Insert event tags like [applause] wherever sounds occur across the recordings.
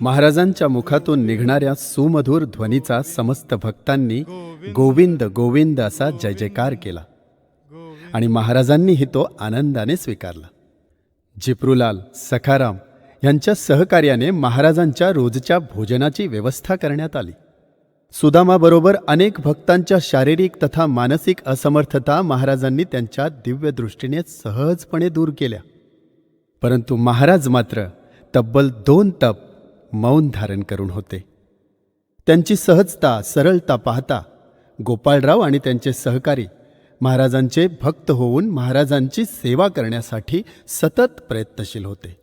महाराजांच्या मुखातून निघणाऱ्या सुमधुर ध्वनीचा समस्त भक्तांनी गोविंद गोविंद असा जय जयकार केला. आणि महाराजांनीही तो आनंदाने स्वीकारला. जिप्रुलाल सखाराम यांच्या सहकार्याने महाराजांच्या रोजच्या भोजनाची व्यवस्था करण्यात आली. सुदामाबरोबर अनेक भक्तांच्या शारीरिक तथा मानसिक असमर्थता महाराजांनी त्यांच्या दिव्य दृष्टीने सहजपणे दूर केल्या. परंतु महाराज मात्र तब्बल दोन तप मौन धारण करून होते. त्यांची सहजता सरळता पाहता गोपाळराव आणि त्यांचे सहकारी महाराजांचे भक्त होऊन महाराजांची सेवा करण्यासाठी सतत प्रयत्नशील होते.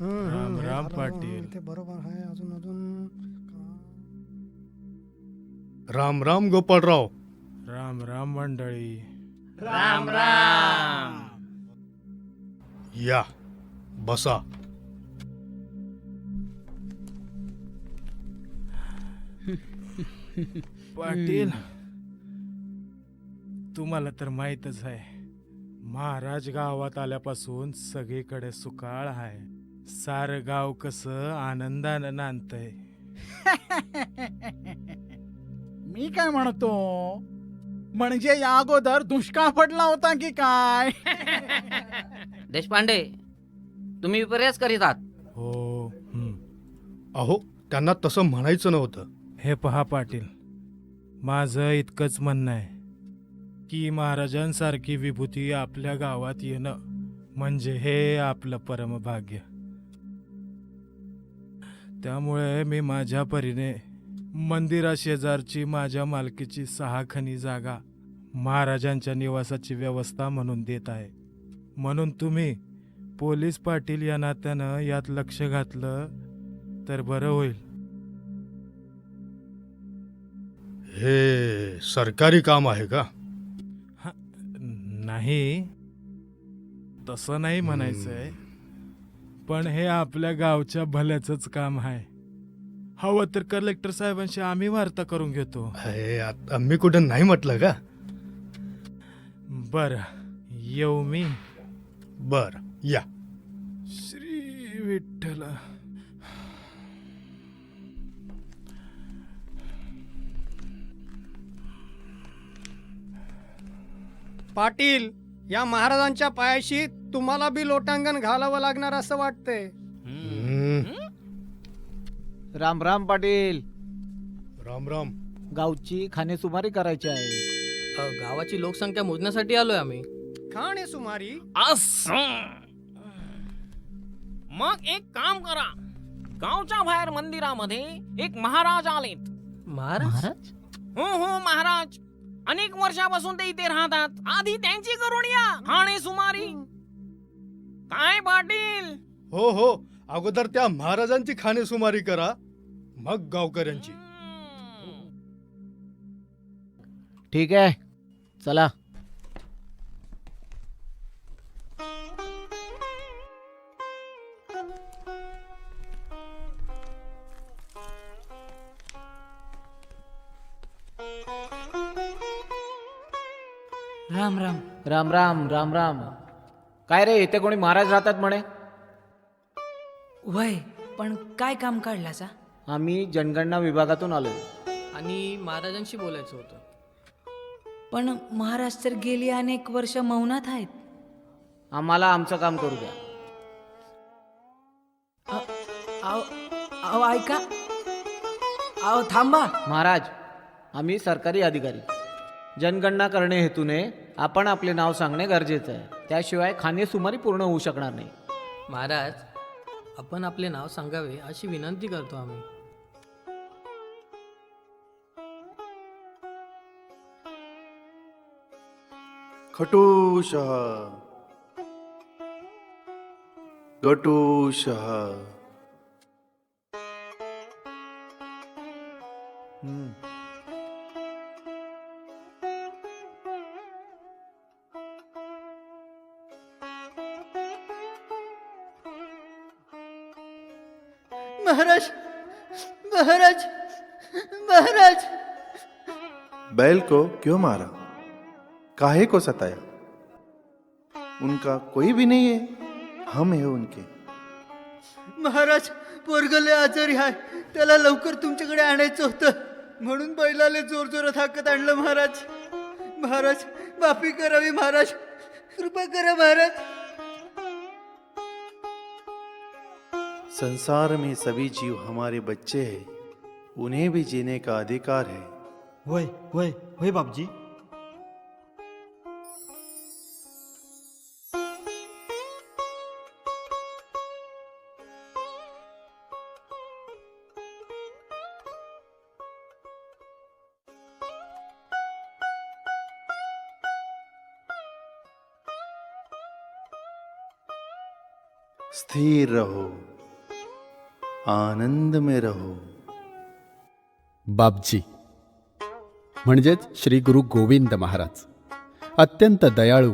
राम राम पाटील. बरोबर आहे अजून अजून. राम राम गोपाळराव. राम राम मंडळी. या बसा. पाटील तुम्हाला तर माहीतच आहे महाराज गावात आल्यापासून सगळीकडे सुकाळ आहे. सारं गाव कसं आनंदानं नांदतंय. [laughs] मी काय म्हणतो? म्हणजे या अगोदर दुष्काळ पडला होता की काय? [laughs] देशपांडे तुम्ही विपर्यास करीत आहात. हो हं. अहो त्यांना तसं म्हणायचं नव्हतं. हे पहा पाटील माझं इतकंच म्हणणं आहे की महाराजांसारखी विभूती आपल्या गावात येणं म्हणजे हे आपलं परमभाग्य. त्यामुळे मी माझ्या परीने मंदिराशेजारची माझ्या मालकीची सहा खणी जागा महाराजांच्या निवासाची व्यवस्था म्हणून देत आहे. म्हणून तुम्ही पोलीस पाटील या नात्यानं यात लक्ष घातलं तर बरं होईल. हे सरकारी काम आहे का? नाही. तसं नाही म्हणायचंय. पण हे आपल्या गावच्या भल्याचंच काम आहे. हवं तर कलेक्टर साहेबांशी आम्ही वार्ता करून घेतो. हे आता मी कुठं नाही म्हटलं का? बर येऊ मी. बर या. श्री विठ्ठल. पाटील या महाराजांच्या पायाशी तुम्हाला बी लोटांगण घालावं लागणार असं वाटतंय. हम्म, राम राम पाटील. राम राम. गावची खाणेसुमारी करायची आहे. अ, गावाची लोकसंख्या मोजण्यासाठी आलोय आम्ही. खाणे सुमारी? मग एक काम करा. गावच्या बाहेर मंदिरामध्ये एक महाराज आलेत. महाराज? हो हो महाराज. अनेक वर्षापासून ते इथे राहतात. आधी त्यांची करून या. खाणे सुमारी. काय पाटील? हो हो. अगोदर त्या महाराजांची खाणेसुमारी करा. मग गावकऱ्यांची. ठीक आहे. चला. राम राम. राम राम राम राम. काय रे इथे कोणी महाराज राहतात म्हणे? वय पण काय काम काढलासा? आम्ही जनगणना विभागातून आलो. आणि महाराजांशी बोलायचं होतं. पण महाराज तर गेली अनेक वर्ष मौनात आहेत. आम्हाला आमचं काम करू द्या. अहो अहो ऐका. अहो थांबा. महाराज आम्ही सरकारी अधिकारी. जनगणना करणे हेतूने आपण आपले नाव सांगणे गरजेचं आहे. त्याशिवाय खाणेसुमारी पूर्ण होऊ शकणार नाही. महाराज आपण आपले नाव सांगावे अशी विनंती करतो आम्ही. खटुषः गटुषः हम्म. महाराज महाराज महाराज। बैल को क्यों मारा? काहे को सताया? उनका कोई भी नहीं है हम है उनके। महाराज पोरगले आजारी आहे त्याला लवकर तुमच्याकडे आणायचं होतं. म्हणून बैलाले जोर जोरात हाकत आणलं महाराज. महाराज माफी करावी महाराज. कृपा करा महाराज. संसार में सभी जीव हमारे बच्चे हैं उन्हें भी जीने का अधिकार है। होय होय होय बापजी. स्थिर रहो आनंद में रहो। बापजी म्हणजेच श्री गुरु गोविंद महाराज अत्यंत दयाळू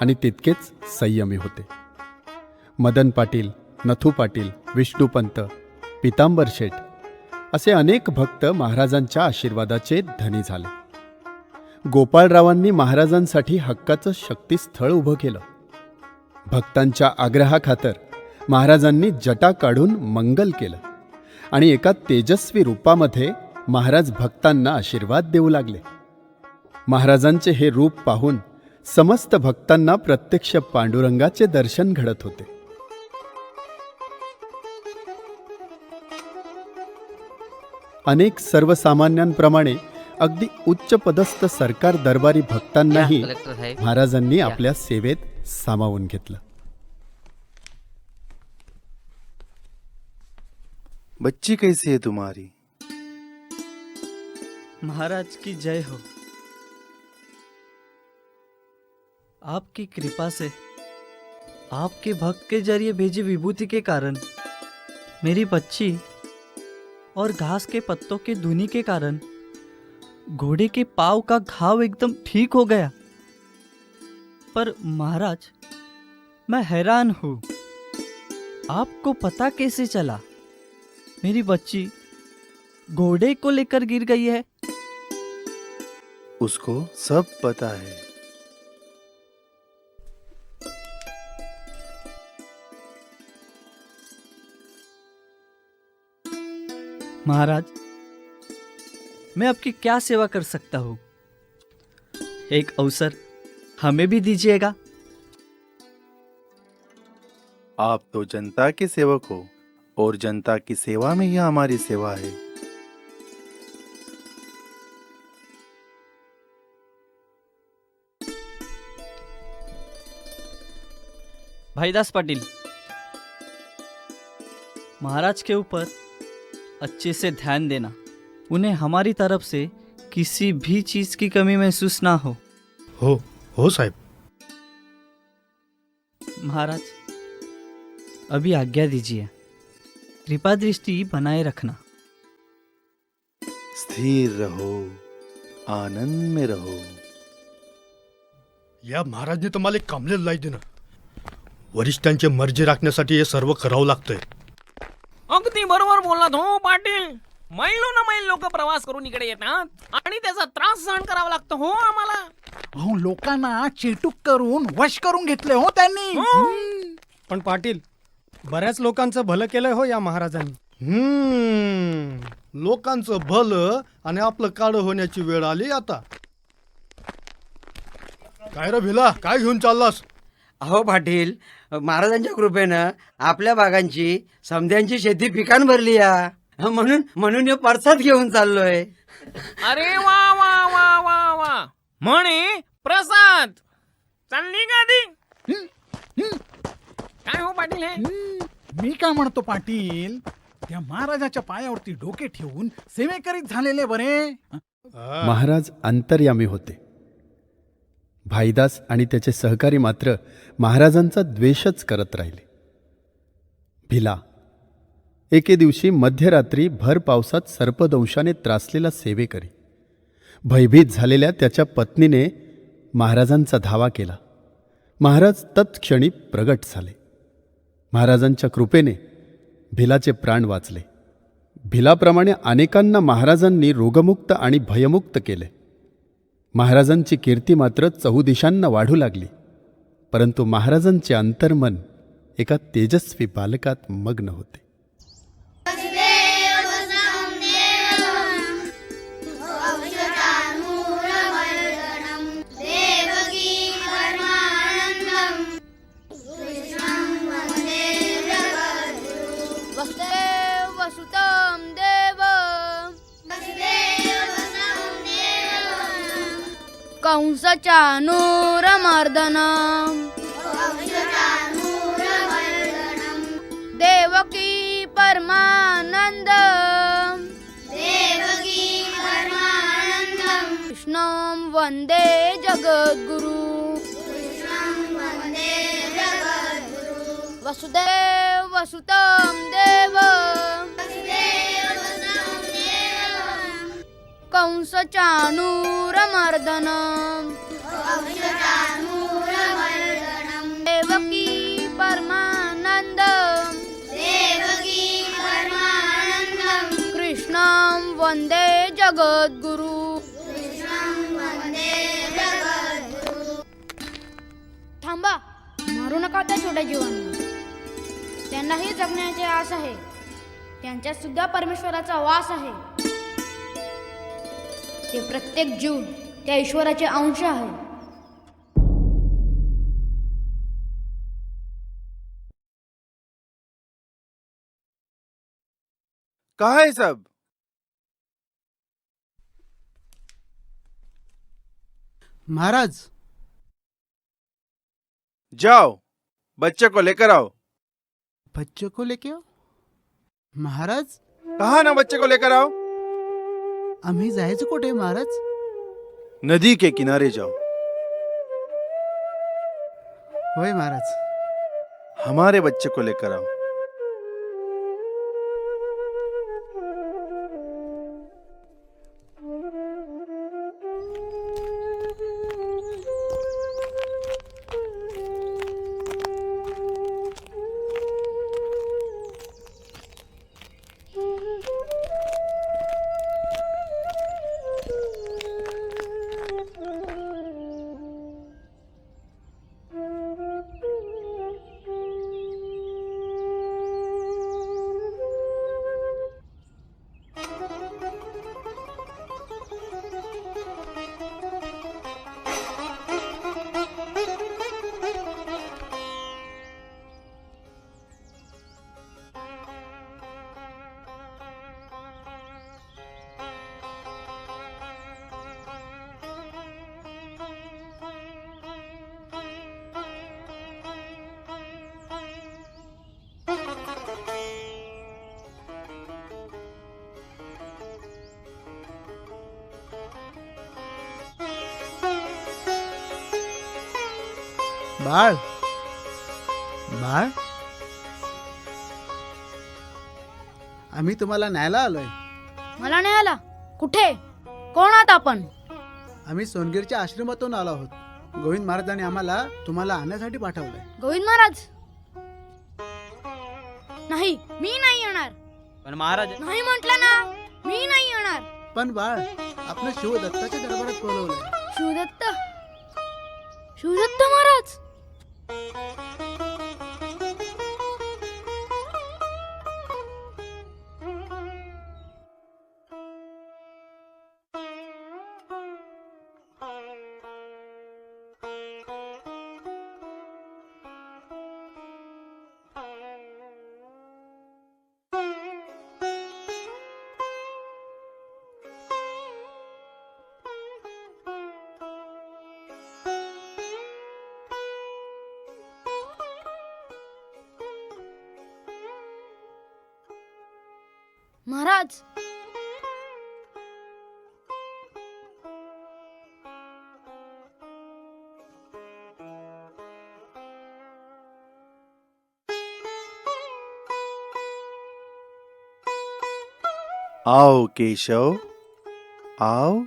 आणि तितकेच संयमी होते. मदन पाटील नथू पाटील विष्णुपंत पितांबर शेठ असे अनेक भक्त महाराजांच्या आशीर्वादाचे धनी झाले. गोपाळरावांनी महाराजांसाठी हक्काचं शक्तीस्थळ उभं केलं. भक्तांच्या आग्रहाखातर महाराजांनी जटा काढून मंगल केलं. आणि एका तेजस्वी रूपामध्ये महाराज भक्तांना आशीर्वाद देऊ लागले. महाराजांचे हे रूप पाहून समस्त भक्तांना प्रत्यक्ष पांडुरंगाचे दर्शन घडत होते. अनेक सर्वसामान्यांप्रमाणे अगदी उच्च पदस्थ सरकार दरबारी भक्तांनाही महाराजांनी आपल्या सेवेत सामावून घेतलं. बच्ची कैसी है तुम्हारी? महाराज की जय हो। आपकी कृपा से आपके भक्त के ज़रिए भेजी विभूति के कारण, मेरी बच्ची और घास के पत्तों के धुनी के कारण, घोड़े के पाव का घाव एकदम ठीक हो गया। पर महाराज, मैं हैरान हूँ। आपको पता कैसे चला? मेरी बच्ची घोड़े को लेकर गिर गई है। उसको सब पता है। महाराज मैं आपकी क्या सेवा कर सकता हूँ? एक अवसर हमें भी दीजिएगा। आप तो जनता के सेवक हो। और जनता की सेवा में ही हमारी सेवा है। भाईदास पाटिल महाराज के ऊपर अच्छे से ध्यान देना। उन्हें हमारी तरफ़ से किसी भी चीज़ की कमी महसूस ना हो। हो हो साहेब। महाराज अभी आज्ञा दीजिए। कृपा दृष्टि बनाए रखना। स्थिर रहो आनंद में रहो। या महाराजने तर मला एक कामलेलं लाई दिलं. वरिष्ठांची मर्जी राखण्यासाठी हे सर्व करावं लागतंय. अगदी बरोबर बोललात हो पाटील. मैलो ना मैल लोक प्रवास करून इकडे येतात आणि त्याचा त्रास सहन करावा लागतो हो आम्हाला. अहो लोकांना चेटूक करून वश करून घेतले हो त्यांनी. हम्म. पण पाटील बऱ्याच लोकांचं भलं केलंय हो या महाराजांनी. हम्म लोकांचं भलं आणि आपलं काळं होण्याची वेळ आली आता. काय रे भिला काय घेऊन चाललास? अहो पाटील महाराजांच्या कृपेनं आपल्या बागांची समध्यांची शेती पिकान भरली या. म्हणून म्हणून हे परसाद घेऊन चाललोय. अरे वा वा वा वा वा. म्हणे प्रसाद. चालली का ती काय हो पाटील हे. मी काय म्हणतो पाटील? त्या महाराजाच्या पायावरती डोके ठेवून सेवेकरीत झालेले बरे. महाराज अंतर्यामी होते. भाईदास आणि त्याचे सहकारी मात्र महाराजांचा द्वेषच करत राहिले. भिला एके दिवशी मध्यरात्री भर पावसात सर्पदंशाने त्रासलेला सेवेकरी भयभीत झालेल्या त्याच्या पत्नीने महाराजांचा धावा केला. महाराज तत्क्षणी प्रगट झाले. महाराजांच्या कृपेने भिलाचे प्राण वाचले. भिलाप्रमाणे अनेकांना महाराजांनी रोगमुक्त आणि भयमुक्त केले. महाराजांची कीर्ती मात्र चहुदिशांना वाढू लागली. परंतु महाराजांचे अंतर्मन एका तेजस्वी बालकात मग्न होते. कंसच्या नूरमर्दनम् देवकी परमानंद. कृष्णं वन्दे जगद्गुरु. वसुदेव वसुतं देव. कंस चाणूरमर्दनम् देवकी परमानंद कृष्णं वन्दे जगद्गुरु। थांबा मारू नका त्या छोट्या जीवांना. त्यांनाही जगण्याची आस आहे. त्यांच्यात सुद्धा परमेश्वराचा वास आहे. ते प्रत्येक जीव त्या ईश्वराचे अंश आहे. कहा है सब? महाराज। जाओ बच्चे को लेकर आओ। बच्चों को लेके आओ? महाराज? कहा ना बच्चे को लेकर आओ? आम्ही जायचं कुठे महाराज? नदी के किनारे जाओ होय महाराज. हमारे बच्चे को लेकर आओ. बाळ? बाळ? आम्ही तुम्हाला न्यायला आलोय. मला नाही आला. कुठे? कोण आहात आपण? आम्ही सोनगीरच्या आश्रमातून आलो आहोत. गोविंद महाराजांनी आम्हाला तुम्हाला आणण्यासाठी पाठवलंय. गोविंद महाराज? नाही मी नाही येणार. पण महाराज नाही म्हटलं ना मी नाही येणार. पण बाळ आपण शिवदत्ताच्या दरबारात बोलवलंय. शिवदत्त? शिवदत्त महाराज? महाराज आओ केशव आओ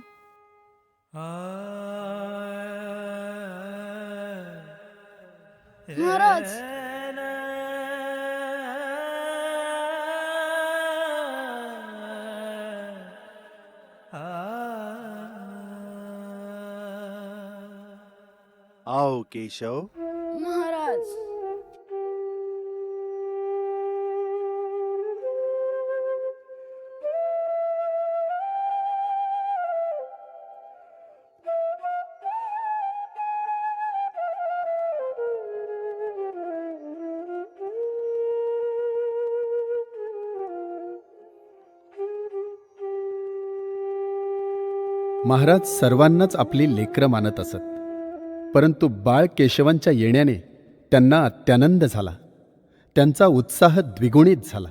केशव महाराज. महाराज सर्वांनाच आपली लेकरं मानत असत. परंतु बाळ केशवांच्या येण्याने त्यांना अत्यानंद झाला. त्यांचा उत्साह द्विगुणित झाला.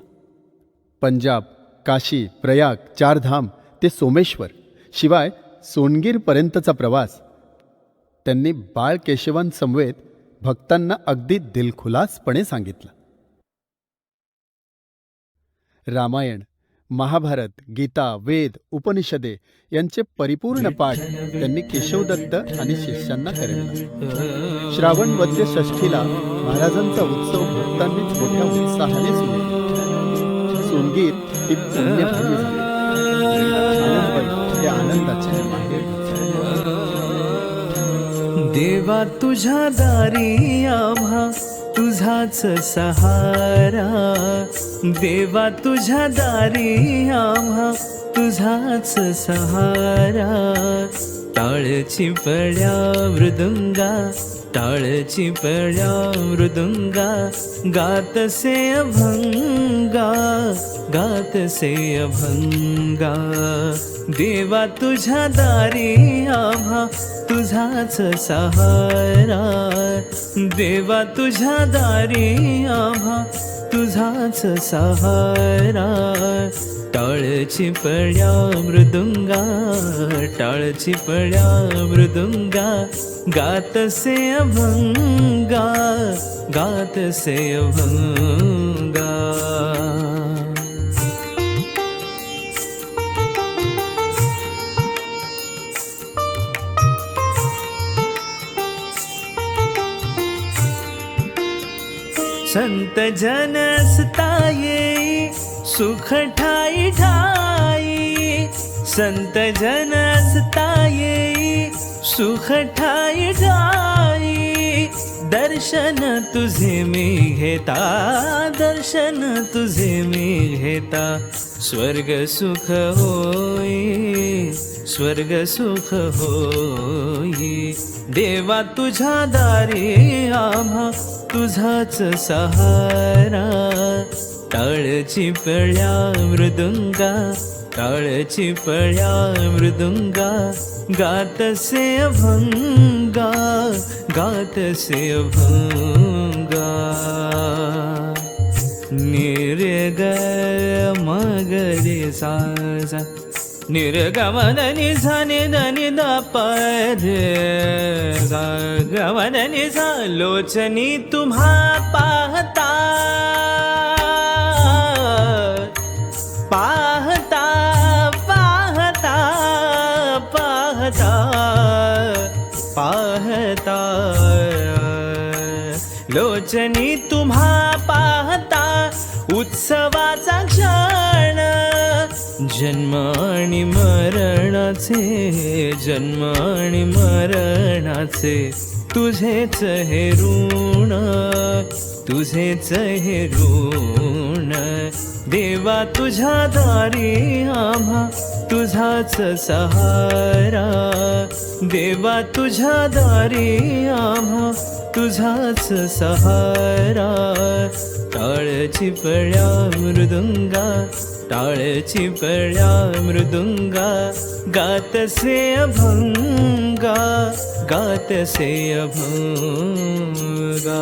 पंजाब काशी प्रयाग चारधाम ते सोमेश्वर शिवाय सोनगीरपर्यंतचा प्रवास त्यांनी बाळ केशवांसमवेत भक्तांना अगदी दिलखुलासपणे सांगितला. रामायण महाभारत गीता वेद उपनिषदे यांचे परिपूर्ण पाठ त्यांनी केशवदत्त आणि शिष्यांना करविला श्रावण वद्य षष्ठीला महाराजांचा उत्सव भक्तांनीच मोठ्या उत्साहाने सुरू केला. ही पुण्यभूमी झाली. हे आनंदाचे देवा तुझ्या दारी आम्हा तुझाच सहारा देवा तुझ्या दारी आम्हा तुझाच सहारा ताळची पड्या मृदुंगा टाळची पळ्या मृदुंगा गातसे अभंगा गातसे अभंगा. देवा तुझ्या दारी आभा तुझाच सहारा. देवा तुझ्या दारी आभा तुझाच सहारा. टाळची पळ्या मृदुंगा टाळची पळ्या मृदुंगा गातसे अभंगा गातसे अभंगा. संत जनसताये सुख ठाई ठाई संत जनसताये सुख ठाई ठाई दर्शन तुझे मी घेता दर्शन तुझे मी घेता. स्वर्ग सुख होई स्वर्ग सुख होई. देवा तुझ्या दारी आम्हा तुझाच सहारा. टाळची पळ्या मृदुंगा टाळची पळ्या मृदुंगा गातसे अभंगा गातसे अभंगा. निर्ग मगरे साजा निर्गमन निझाने झाने धनि दापर गमदनि सा लोचनी तुम्हा पाहता. जनी तुम्हा पाहता उत्सवाचा क्षण. जन्म आणि मरणाचे जन्म आणि मरणाचे तुझेच हे ऋण तुझेच हे ऋण. देवा तुझ्या दारी आम्हा तुझाच सहारा देवा तुझ्या दारी आम्हा तुझाच सहारा. टाळची पळ्या मृदुंगा टाळची पळ्या मृदुंगा गातसे अभंगा गातसे अभंगा.